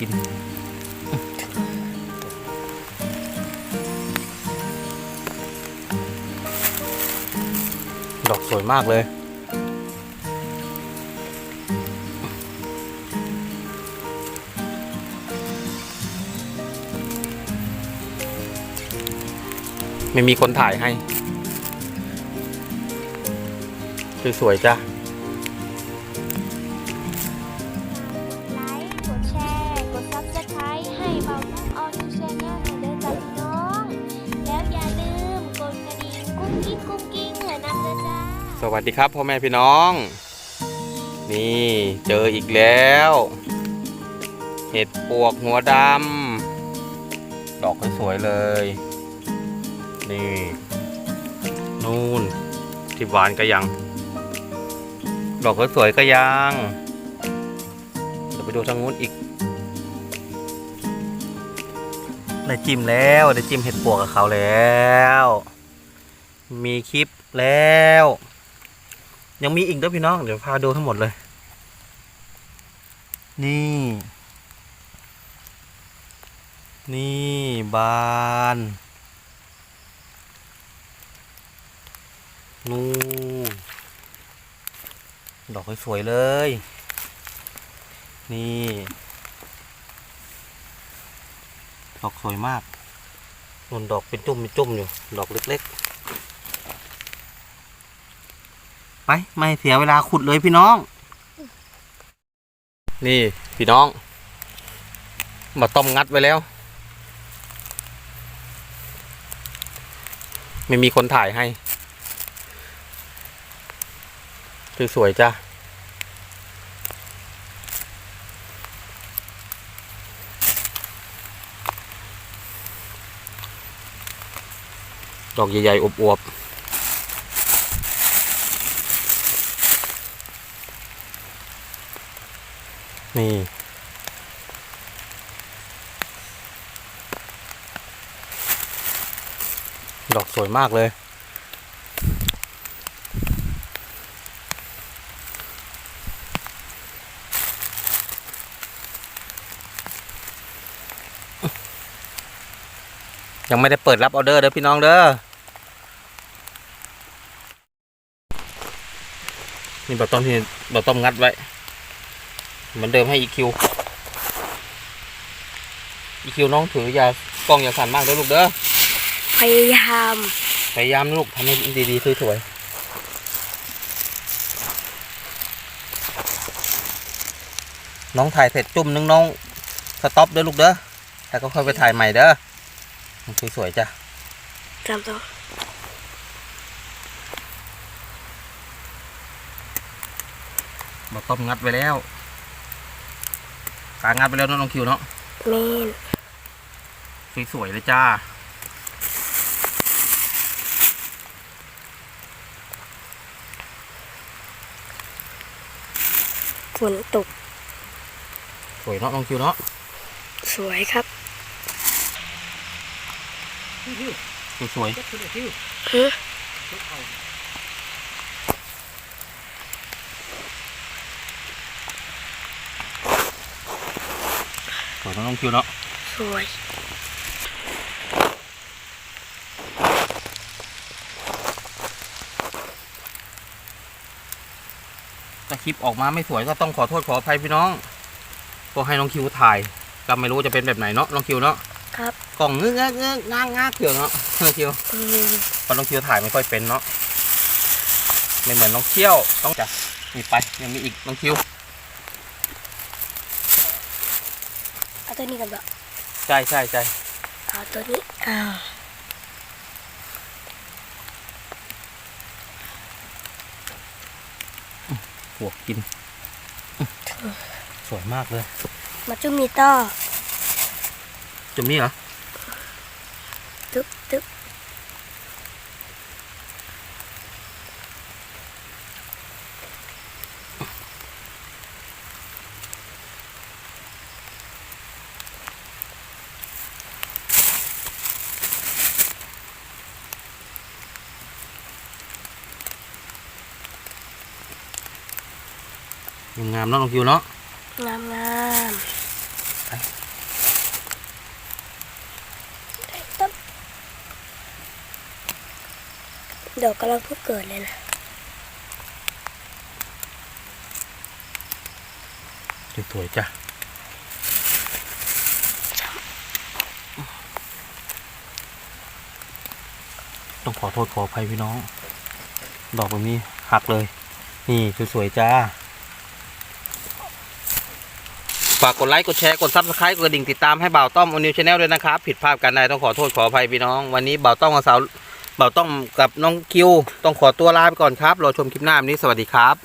กิน ดอกสวยมากเลย ไม่มีคนถ่ายให้ คือสวยจ้ะ กิ้งกุ้งกิ้งเหมือนำเด้อจ้าสวัสดีครับพ่อแม่พี่น้อง นี่เจออีกแล้ว เห็ดปวกหัวดำดอกสวยๆเลย นี่นู่นที่หวานก็ยัง ดอกสวยๆก็ยังเดี๋ยวไปดูทางนู้นอีกได้จิ้มแล้วได้จิ้มเห็ดปวกกับเขาแล้ว มีคลิปแล้ว ยังมีอีกด้วยพี่น้อง เดี๋ยวพาดูทั้งหมดเลย นี่ นี่บานนู่นดอกสวยๆเลย นี่ ดอกสวยมากนุ่นดอกเป็นจุ่มเป็นจุ่มอยู่ ดอกเล็ก ๆ ไปไม่เสียเวลาขุดเลยพี่น้อง นี่พี่น้อง มาต้มงัดไว้แล้ว ไม่มีคนถ่ายให้สวยๆจ้ะดอกใหญ่ๆอวบๆ นี่ ดอกสวยมากเลย ยังไม่ได้เปิดรับออเดอร์เด้อพี่น้องเด้อนี่บะต้มที่บะต้มงัดไว้ เหมือนเดิมให้อีคิวอีคิวน้องถืออย่ากล้องอย่าสั่นมากเด้อลูกเด้อพยายามพยายามนะลูกทำให้ดีๆสวยๆน้องถ่ายเสร็จจุ่มนึงน้องสต็อปเด้อลูกเด้อแล้วก็ค่อยไปถ่ายใหม่เด้อสวยๆจ้ะจำต้องมาต้มงัดไว้แล้ว กางงัดไปแล้วเนอะน้องคิวเนาะเมนสวยๆเลยจ้า ฝนตกสวยเนาะน้องคิวเนาะสวยครับสวยฮึๆส วยน้องคิวเนาะสวยถ้าคลิปออกมาไม่สวยก็ต้องขอโทษขออภัยพี่น้อง ก็ให้น้องคิวถ่ายก็ไม่รู้จะเป็นแบบไหนเนาะน้องคิวเนาะครับกล่องเงื้อเงื้อเงื้องางงาเกี่ยวเนาะน้องคิวอืมเพราะน้องคิวถ่ายไม่ค่อยเป็นเนาะไม่เหมือนน้องเที่ยวต้องจับนี่ไปยังมีอีกน้องคิว เอา ตัวนี้กันบ่ใช่ใช่ใช่เอาตัวนี้อ้าวปวกกิน สวยมากเลย มาจุ่มมีต่อจุ่มนี่เหรอ งามเนาะน้องคิวเนาะงามงามดอกกำลังเพิ่งเกิดเลยนะสวยๆจ้ะต้องขอโทษขออภัยพี่น้อง ดอกแบบนี้หักเลย นี่สวยๆจ้า ฝากกดไลค์กดแชร์กดซับสไครต์กดกระดิ่งติดตามให้บ่าวต้อมอนิวชาแนลด้วยนะครับ ผิดพลาดกันใดต้องขอโทษขออภัยพี่น้อง วันนี้บ่าวต้อมกับสาวบ่าวต้อมกับน้องคิว ต้องขอตัวลาไปก่อนครับรอชมคลิปหน้าวันนี้สวัสดีครับ